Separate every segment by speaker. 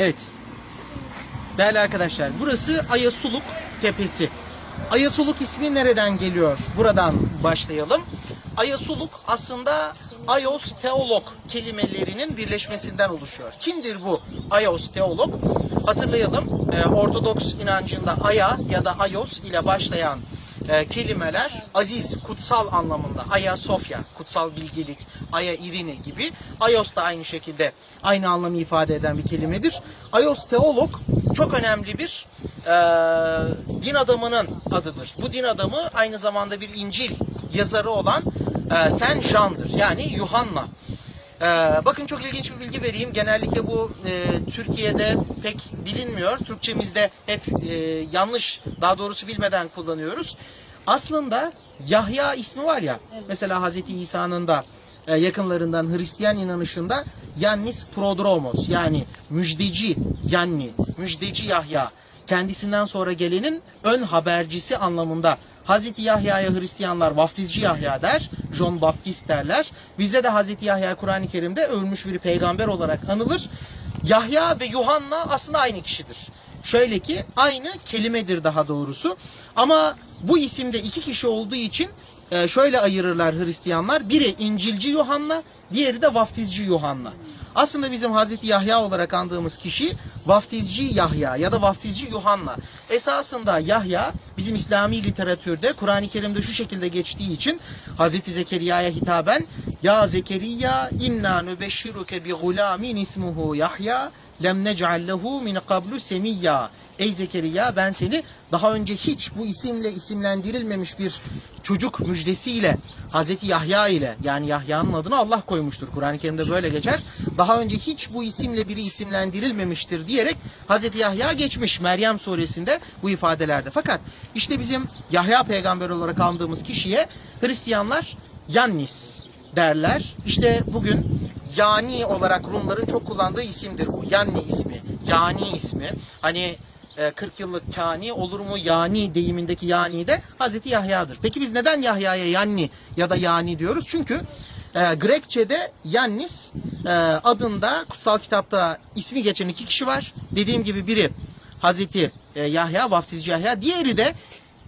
Speaker 1: Evet. Değerli arkadaşlar burası Ayasuluk Tepesi. Ayasuluk ismi nereden geliyor? Buradan başlayalım. Ayasuluk aslında Ayos Teolog kelimelerinin birleşmesinden oluşuyor. Kimdir bu Ayos Teolog? Hatırlayalım e, Ortodoks inancında Aya ya da Ayos ile başlayan e, kelimeler aziz, kutsal anlamında. Aya Sofya, kutsal bilgelik, Aya Irine gibi. Ayos da aynı şekilde aynı anlamı ifade eden bir kelimedir. Ayos teolog çok önemli bir e, din adamının adıdır. Bu din adamı aynı zamanda bir İncil yazarı olan e, Saint Jean'dır. Yani Yuhanna. Ee, bakın çok ilginç bir bilgi vereyim. Genellikle bu e, Türkiye'de pek bilinmiyor. Türkçemizde hep e, yanlış, daha doğrusu bilmeden kullanıyoruz. Aslında Yahya ismi var ya, mesela Hazreti İsa'nın da e, yakınlarından Hristiyan inanışında Yannis Prodromos yani müjdeci Yanni, müjdeci Yahya kendisinden sonra gelenin ön habercisi anlamında Hazreti Yahya'ya Hristiyanlar vaftizci Yahya der, John Baptist derler. Bizde de Hazreti Yahya Kur'an-ı Kerim'de ölmüş bir peygamber olarak anılır. Yahya ve Yuhanna aslında aynı kişidir. Şöyle ki aynı kelimedir daha doğrusu. Ama bu isimde iki kişi olduğu için e, şöyle ayırırlar Hristiyanlar. Biri İncilci Yuhanna, diğeri de vaftizci Yuhanna. Aslında bizim Hazreti Yahya olarak andığımız kişi vaftizci Yahya ya da vaftizci Yuhanna. Esasında Yahya bizim İslami literatürde Kur'an-ı Kerim'de şu şekilde geçtiği için Hazreti Zekeriya'ya hitaben Ya Zekeriya inna nübeşşiruke bi gulamin ismuhu Yahya lem nec'al lehu min qablu semiyya. Ey Zekeriya ben seni daha önce hiç bu isimle isimlendirilmemiş bir çocuk müjdesiyle Hazreti Yahya ile yani Yahya'nın adını Allah koymuştur. Kur'an-ı Kerim'de böyle geçer. Daha önce hiç bu isimle biri isimlendirilmemiştir diyerek Hazreti Yahya geçmiş Meryem suresinde bu ifadelerde. Fakat işte bizim Yahya peygamber olarak andığımız kişiye Hristiyanlar Yannis derler. İşte bugün Yani olarak Rumların çok kullandığı isimdir bu. Yani ismi, Yani ismi. Hani e, 40 yıllık kani olur mu yani deyimindeki yani de Hazreti Yahya'dır. Peki biz neden Yahya'ya yani ya da yani diyoruz? Çünkü e, Grekçe'de Yannis e, adında kutsal kitapta ismi geçen iki kişi var. Dediğim gibi biri Hazreti e, Yahya, vaftizci Yahya. Diğeri de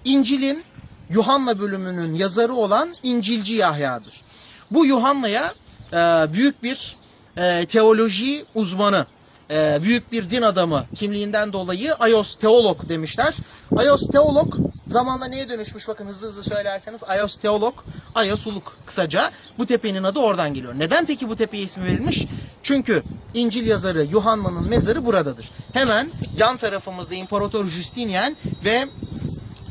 Speaker 1: İncil'in Yuhanna bölümünün yazarı olan İncilci Yahya'dır. Bu Yuhanna'ya e, büyük bir e, teoloji uzmanı, e, büyük bir din adamı kimliğinden dolayı Ayos Teolog demişler. Ayos Teolog zamanla neye dönüşmüş bakın hızlı hızlı söylerseniz Ayos Teolog, Ayosuluk kısaca. Bu tepenin adı oradan geliyor. Neden peki bu tepeye ismi verilmiş? Çünkü İncil yazarı Yuhanna'nın mezarı buradadır. Hemen yan tarafımızda İmparator Justinian ve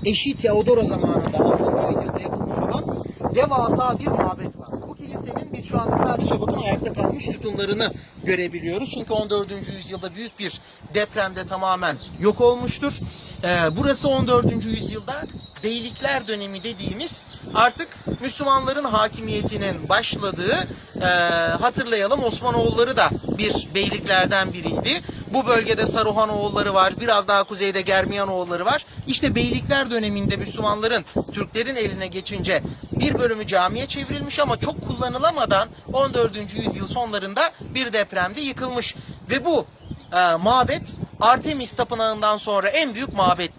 Speaker 1: eşi Theodora zamanında 6. yüzyılda yapılmış olan devasa bir mabet var. Şu anda sadece bakın ayakta kalmış sütunlarını görebiliyoruz. Çünkü 14. yüzyılda büyük bir depremde tamamen yok olmuştur. Ee, burası 14. yüzyılda beylikler dönemi dediğimiz artık Müslümanların hakimiyetinin başladığı e, hatırlayalım Osmanoğulları da bir beyliklerden biriydi. Bu bölgede Saruhanoğulları var. Biraz daha kuzeyde Germiyanoğulları var. İşte beylikler döneminde Müslümanların Türklerin eline geçince bir bölümü camiye çevrilmiş ama çok kullanılamadan 14. yüzyıl sonlarında bir depremde yıkılmış. Ve bu e, mabet Artemis Tapınağı'ndan sonra en büyük mabetti.